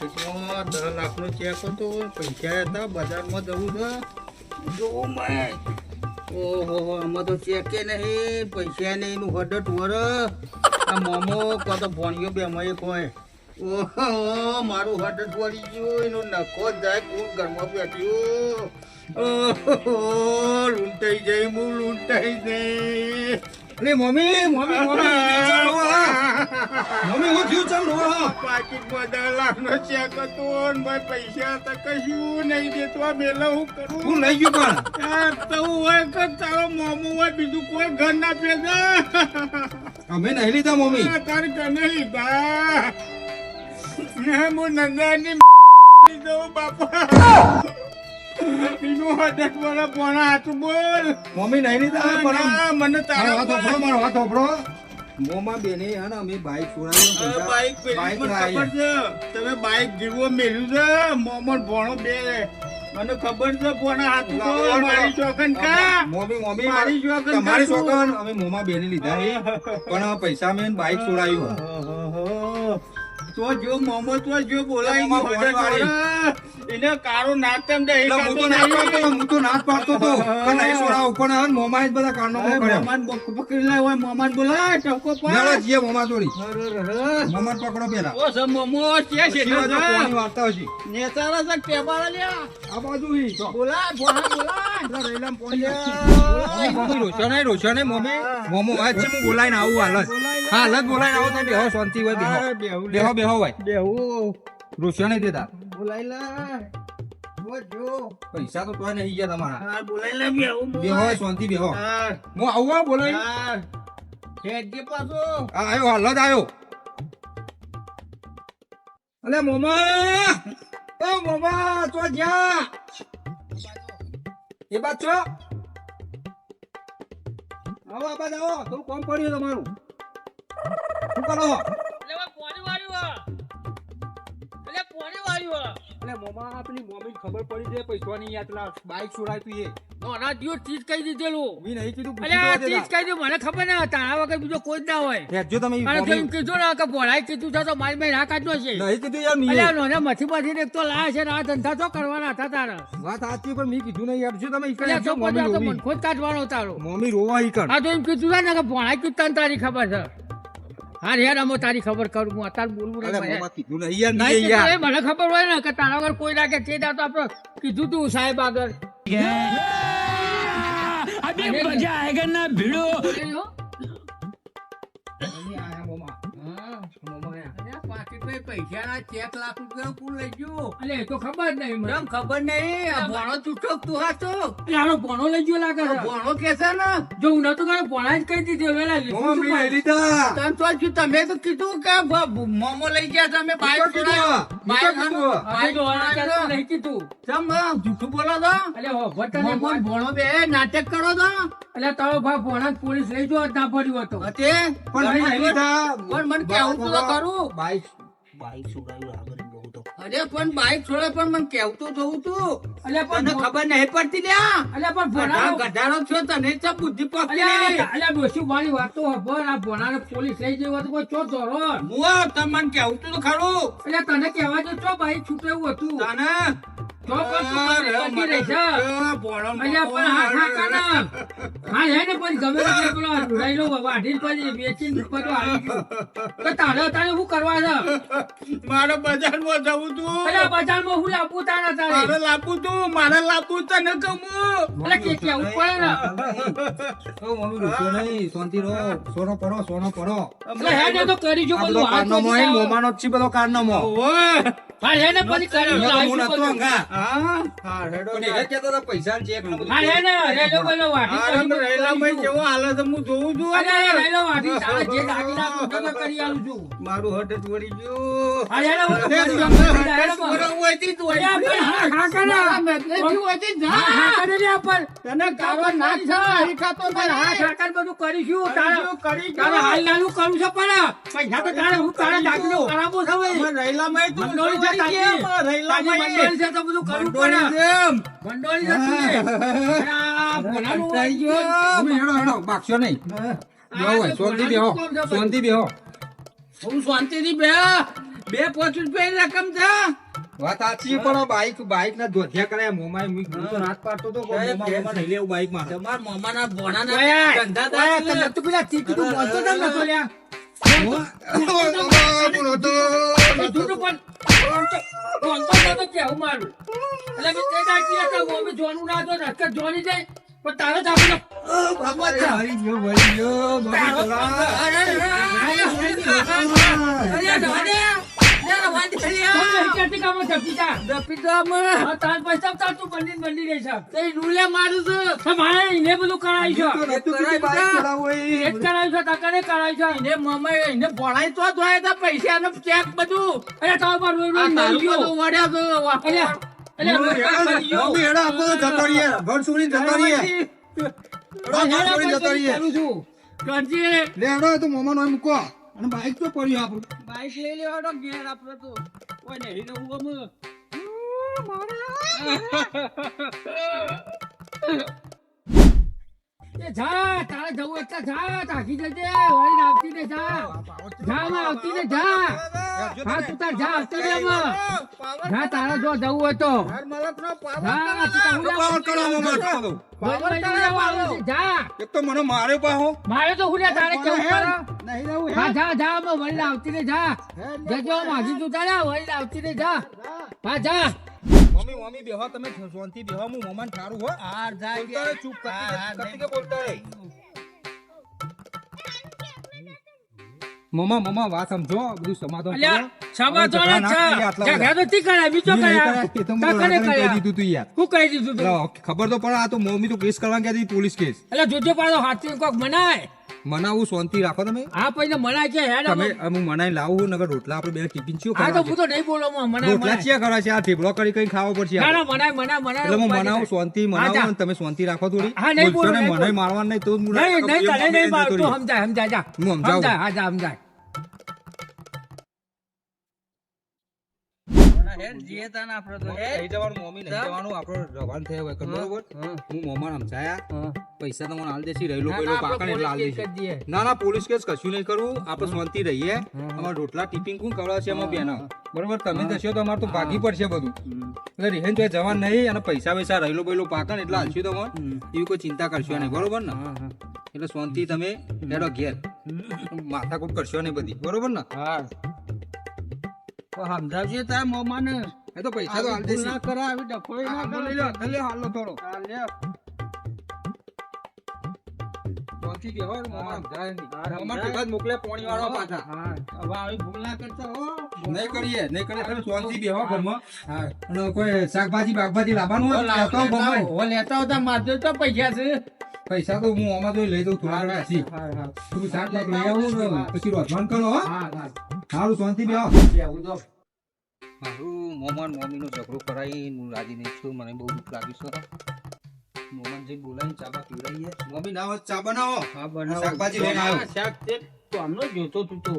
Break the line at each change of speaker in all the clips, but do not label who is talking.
જોવા દે ને મારા પાકીટમાં દસ લાખનો ચેક હતો, પૈસા હતા, બજારમાં જવું છે. જોવું મેં ઓહો હો આમાં તો ચેકે નહીં, પૈસા નહીં, એનું હડટ વર. આ મોમો, કાં તો ભણ્યો બે મય કોઈ ઓહો, મારું હડટ વળી ગયું, એનો નખો જ જાય, કોણ ઘરમાં બેઠ્યું ઓહો, લૂંટાઈ જાય હું લૂંટાઈ જાય.
અરે મમ્મી મમ્મી મમ્મી મમ્મી હું થયું ચમ રો
પાકીટમાં દસ લાખનો ચેક હતો ને ભાઈ પૈસા તો કશું નહીં દેતો. આ મેલા હું કરું?
હું લઈ ગયો પણ.
આ તો હોય કે તારો મોમો હોય બીજું કોઈ ઘર ના પેદા
અમે નહીં લીધા મમ્મી.
તારે કને લીધા. ને હું નંદાની બાપા. એનું હડટ વાળા પોણા હાથું બોલ.
મમ્મી નહીં લીધા પણ. આમ-
મને તારા
હાથ ઓફરો મારો હાથ ઓફરો મોમાં બેને હે અમે બાઈક છોડાવી
આ બાઈક ખબર છે તમે બાઈક જીવો મેલ્યું છે? મોમન ભણો બે. મને ખબર છે ભોણા હાથ મારી ચોકન કા
મમ્મી
મારી શોખન
તમારી. શોખન. અમે મોમાં બેને લીધા એ પણ પૈસા મેં બાઈક છોડાયું.
તો જો મોમો તો જો બોલાય
મોમો.
એને કારો નાચમ દે
એટલે હું તો ના પાડતો હું તો ના પાડતો તો કે નહીં છોડાવું ઉપર હવે મોમાં જ બધા કારનામા કર્યા
મોમાન પકડી લાય હોય મોમાન બોલાય ટકો
પર.
પર
જીએ મોમાં
તોડી.
મોમાં પકડો પેલા.
ઓ સમ મોમો છે છે
જો કોની વાર્તા હશે?
નેતારા સક ટેબાળા લ્યા.
આ બાજુ હી. તો.
બોલાય બોલા
પેલા રૈલામ પોણી રોશન રોશન નહીં, મોમો. આજ છે હું બોલાઈને આવું હાલ હાલ બોલાઈને આવો તો બેહો શાંતિ હોય બેહો. બેહો બેહો હોય.
બેહું.
રોશન નહીં દેતા
બોલાઈ લા.
પૈસા તો તોય નહીં ગયા તમારા.
હા બોલાય લા બેહું
શાંતિ બેહો
હા.
આવું બોલાઈ
હા. પાછો.
આવ્યો જ આવ્યો અલે મોમા. ઓ મોમા તો જા એ બાદ છો? આવો આ આવો. થોડું કોમ પડ્યું તમારું. શું કરો? અલે મોમા આપની મોમી ખબર પડી છે પૈસાની યાત્રા બાઈક છોડાય તું એ.
નોના દિયો ચીજ કહી દીધેલું.
મી નહીં કીધું
અરે આ ચીજ કહી દીધું મને ખબર ને તારા વગર બીજો કોઈ જ ના હોય.
જો તમે
અને તો કીધું ના કે ભોળાઈ કીધું છે તો મારી મેં ના કાઢનો છે.
નહીં કીધું યાર
અલે આ નોને મથી મથી એક તો લાયા છે આ ધંધા તો કરવાના હતા તારા.
વાત સાચી પણ મી કીધું નહીં યાર. જો તમે ઈકડે
અલે
હેજો મોમી
પછી આ તો
રોવી
મનખો જ કાઢવાનો તારો.
મોમી રોવા ઈકડ
આ તો એમ કીધું ના ને કે ભોળાઈ કીધું તને તારી ખબર છે. હા યાર અમો તારી ખબર કરું હું અત્યારે બોલવું
યાર
મને ખબર હોય ને કે તારા વગર કોઈ રાખે તે દાતો આપણે કીધું તું સાહેબ આગળ. અબે
મજા આયેગા
ના ભીડો. પૈસાના ચેક લાખ રૂપિયા કોણ લઈ ગયું.
અલે એ તો ખબર નહીં મને.
ખબર નહીં? આ ભણો ચૂટક તું હાચો?
યારો ભણો લઈ ગયો લાગે છે.
ભણો કે છે ને?
જો હું નતું કરે ભણા જ કહી દીધો વેલા લીધું
લીધા.
તને તો શું તમે તો કીધું કે મોમો લઈ ગયા તમે બાઈક. છોડાવ્યો. બાઈક
આના નહીં કીધું.
ચમ જૂઠું બોલો છો?
અલે હો
ભણો બે નાટક કરો છો?
એટલે તારો ભાઈ ભણા પોલીસ લઈ જો ના પડ્યો હતો.
પણ
મને કેવું તો ખરું.
બાઈક બાઈક છોડાવ્યું આગળ બહુ તો.
અરે પણ બાઈક છોડે પણ મને કેવતો થવું તું.
અલે
તને
પણ
ખબર નહીં પડતી લ્યા.
અલ્યા પણ ભણા
ગધાડો છો તને ચા બુદ્ધિ પકડી
અલે
નહીં.
અલે ડોશી વાળી વાતો ખબર આ ભણાને પોલીસ લઈ જઈ તો કોઈ ચો ધોરો.
મુઆ, તમ મને કેવું તું ખરું.
એટલે તને કહેવા જો ચો બાઈક છૂટેવું હતું.
તને?
તો પણ તું મને
મને
રહી છે અલ્યા પણ હા હા કાના. હા હે ને પછી ગમે તે પેલો ઢુરાઈલો વાઢી પછી વેચીને બધું આવી ગયું. તો તારે તારે શું કરવા છે?
મારે બજારમાં જવું તું.
અલ્યા બજારમાં હું લાવવું તારે તારે?
મારે લાવવું તું મારે લાવવું તને કહું
અલ્યા કે કેવું પડે ને?
ઓ મમ્મી રૂસો નહીં શાંતિ રહો. સોનો પડો સોનો પડો.
એટલે હે ને તો કરી જો બધું.
કારનામો હે, મોમાનો છે બધો કારનામો
ઓય
હા હે ને પછી કરી
એમાં હું નતો અંગા.
હા હા રેડો
પણ એને પૈસા ચેક
હા હે ને રેલો પેલો વાઢી
હા,
પછી
રમ રહેલામાં
બધું
જેવો હાલે છે હું જોઉં છું
અરે રેલો વાઢી તારે જે દાગીના મૂકે તો કરી આલું છું
મારું હટ જ વળી ગયું
હા હે હું તો
અરે,
કરી
તમે
આલું છું.
હટ જ વળો હોયથી જ વળી
અલ્યા પણ હા હા કરે.
મારા મેદલેથી હોયથી જ
હા
જા.
હા રે આપણ.
તને કાવા ના છે અહીં ખાતો
પણ હા
નહીં.
બધું કરીશું તારે
કરી
તારે હાલ નાનું કરું છે પણ પૈસા તો તારે હું તારે છે
તું
ભંડોળી છે તારી. છે તો બધું કરવું પડે.
છે
છે તું ને.
હેડો હેડો બાકશો નહીં બેહો શાંતિ બેહો શાંતિ બેહો
હું શાંતિથી બે
બે પાંચ રકમ છે
વાત સાચી પણ બાઈક બાઈક ના ધોધ્યા કરે મોમાએ હું હું તો રાત પાડતો તો મોમા નહીં લેવું બાઈકમાં
તમારા ધંધા થાય
તને તો પેલા ચીકુ તું બોલતો નતો લ્યા. હું ના જોવાની જાય. પણ તારે જ પૈસા ને એને બધું
કીધું બાઈક તો પડ્યું આપણું.
બાઈક લઈ લેવાનો ઘેર આપણે તો. કોઈ નહીં રહું અમે જા તારે જવું એટલે જા તાકી જજે. વળી આવતી ને જા. જા આવતી ને જા. હા તું તાર જા આવતી ને જા તારે જો જવું હોય તો. જા તું તાર હું
પાવર કરો મોમા, કરો દો.
વળી વળી લેવા આવું છે. જા.
એક તો મને માર્યો પાહો
મારે તો હુને તારે કેવું કરો હા? જા જા અમે વળી આવતી ને જા જજો માગી તું તારે વળી આવતી ને જા. હા જા.
મમ્મી મમ્મી બેહો તમે. શાંતિ બેહો હું મમાન ઠારું હો.
હાર જાય
ચૂપ કરતી કે બોલતા રહે. મમ્મા મમા વાત સમજો. બધું સમાધાન કરો.
છે. કર્યા બીજો કર્યા.
તો મને કહી દીધું તું યાર.
શું કહી દીધું તું?
ખબર તો પડે આ તો મમ્મી તો કેસ કરવા ગયા હતી પોલીસ કેસ.
એટલે જોજો પાડો હાથી કોક મનાય.
મનાવું શાંતિ રાખો તમે
હા પછી મનાય છે હેડ
તમે હું મનાઈ લાવું નગર રોટલા આપણે બે ટિફિન ચિયો
હા તો હું તો નહીં બોલો હું મનાય
રોટલા ચિયા કરવા છે આ થેપલો કરી કઈ ખાવો પડશે
ના. ના મનાય મનાય મનાય
એટલે હું મનાવું શાંતિ મનાવું અને તમે શાંતિ રાખો થોડી
હા, નહીં બોલો
મને
બોલું.
મારવા નહીં તો હું
નહીં નહીં નહીં મારું
જતો
તું
રહ્યો.
સમજાય સમજાય જા
હું સમજાવું.
હા જા સમજાય
જીએ તાન આપણે તો.
લઈ જવાનું મમ્મી લઈ જવાનું આપણે રવાના થયા હોય બરોબર હું મોમાં સમજાયા પૈસા તો મને હાલ રહેલો પેલો પાકણ એટલે હાલ ના ના પોલીસ કેસ કશું નહીં કરવું આપણે શાંતિ રહીએ. અમારા રોટલા ટિફિન કોણ ખવડાવે છે અમારા બરોબર તમે દસ્યો તો અમારે તો ભાગી પડશે બધું. એટલે રિહેન તો જવાન નહીં અને પૈસા પૈસા રહેલો પેલો પાકણ એટલે હાલશું તમે એવી કોઈ ચિંતા કરશો નહીં બરોબર ને? એટલે શાંતિ તમે હેડો ઘેર. માથાકૂટ કરશો નહીં બધી બરોબર ને?
હા. સમજાવજે તાર મોમાને.
એ તો પૈસા તો હાલ
ભૂલ ના કરા આવી ડફોઈ ના કર
લઈ લો, લઈ હાલો થોડો.
હા, લે.
શાંતિ બેહો, મોમાં. સમજાય નહીં.
હા,
મોમાં જ મોકલે પોણીવાળો પાછા.
હા. હવે આવી ભૂલ ના કરતા હો.
નહીં કરીએ નહીં કરીએ તમે શાંતિ બેહો ઘરમાં. અને કોઈ શાકભાજી બાગભાજી લાવવાનું હોય લેતો આવો.
હો લેતા હતા મારજો તો પૈસા છે.
પૈસા તો હું આમાં તો લઈ દઉં થોડા
હા હા.
તું શાક લઈ આવું પછી રોજવાન કરો હા
હા.
સારું શાંતિ
તો
મારું મોમાન મોમીનો ઝઘડો કરાવી હું રાજી નહીં છું મને બહુ દુઃખ લાગી છે મોમનજી બોલાવીને ચા બા પીવડાવીએ. મમ્મી ના હોય ચા બનાવો
હા બનાવો.
શાકભાજી
બનાવો શાક તે તો આમનો જોતો તું તો.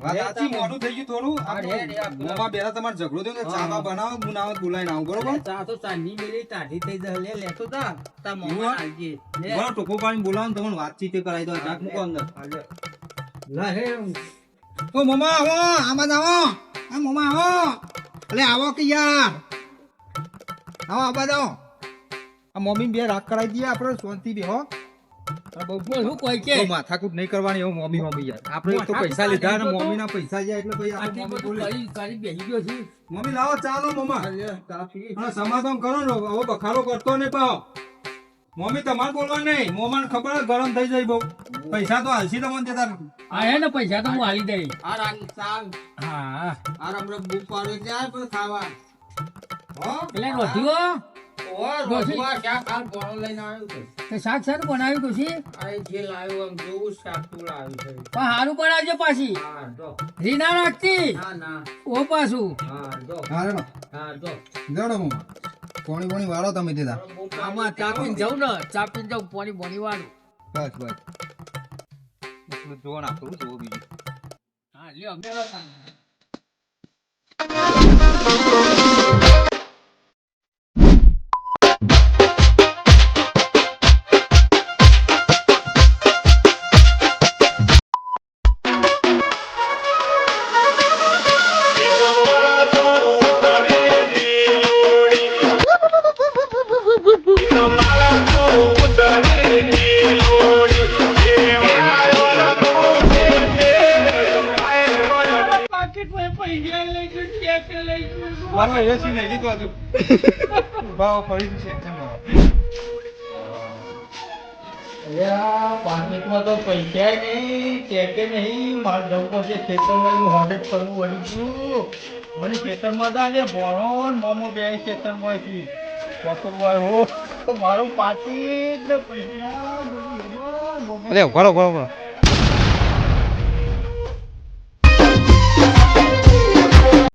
વાત સાચી, મોડું થઈ ગયું થોડું. મોમાં બેરા તમારે ઝઘડો થયો ને ચા બા બનાવો હું ના બોલાવીને આવું બરોબર?
ચા તો ચાની મેલી ટાઢી થઈ જાય લે લેતો તા તા મોમાં?
બરાબર ટોપો પાણી બોલાવો તમને વાતચીત કરાવી દો શાક મૂકો અંદર?
હે
ઓ મમા આવો આમાં આવો. આ મમા આવો અલે આવો કે યાર. આવો આવા આવો. આ મમ્મી બે રાખ કરાવી દઈએ આપણે શાંતિ બે હો બહુ
હું કોઈ કે?
માથાકૂટ નહીં કરવાની એવું મમ્મી મમ્મી યાર. આપણે તો પૈસા લીધા ને મમ્મી ના પૈસા જાય એટલે પછી આપણે
આટલી
મમ્મી
કરી કરી ગયો છું.
મમ્મી લાવો ચાલો. અને સમાધાન કરો ને હવે બખારો કરતો નહીં પાહો. મમ્મી તમારે બોલવા નહીં. મોમાન ખબર ગરમ થઈ જાય બહુ. પૈસા તો હાલશી તમને તે તાર.
આ હે ને પૈસા તો હું હાલી દઈ
આ રાગ ચા
હા.
આ રમ રમ બુક પાડો જાય પણ ખાવા. હો?
એટલે રોધીઓ
ઓ રોજવા શાક હાલ બોળો લઈને આવ્યો છે
તે શાક શાક બનાવ્યું તું
આ જે લાવ્યો આમ જેવું શાક તું લાવ્યું છે.
પણ બનાવજો પાછી.
હા જો.
રીના રાખતી
ના ના.
ઓ પાછું.
હા જો.
હા
હા જો.
જડો મમ્મા પોણી પોણી વાળો તમે તે
આમાં ચા પીને જાઉં ને ચા પીને જાઉં પોણી પાણી વાળું.
બસ બસ. એટલું જોવા નાખું જોવો બીજું.
હા લ્યો
મારો એસી નહીં લીધો હતું ભાવ ફરી છે
પાકીટમાં તો પૈસા નહીં ચેકે નહીં. મારે જવું પડશે ખેતરમાં હું હોડેટ કરવું વળી મને ખેતરમાં તા ને ભણો ને બે ખેતરમાં હતી પકડવા હો મારું પાટી જ પૈસા.
અરે ઉઘાડો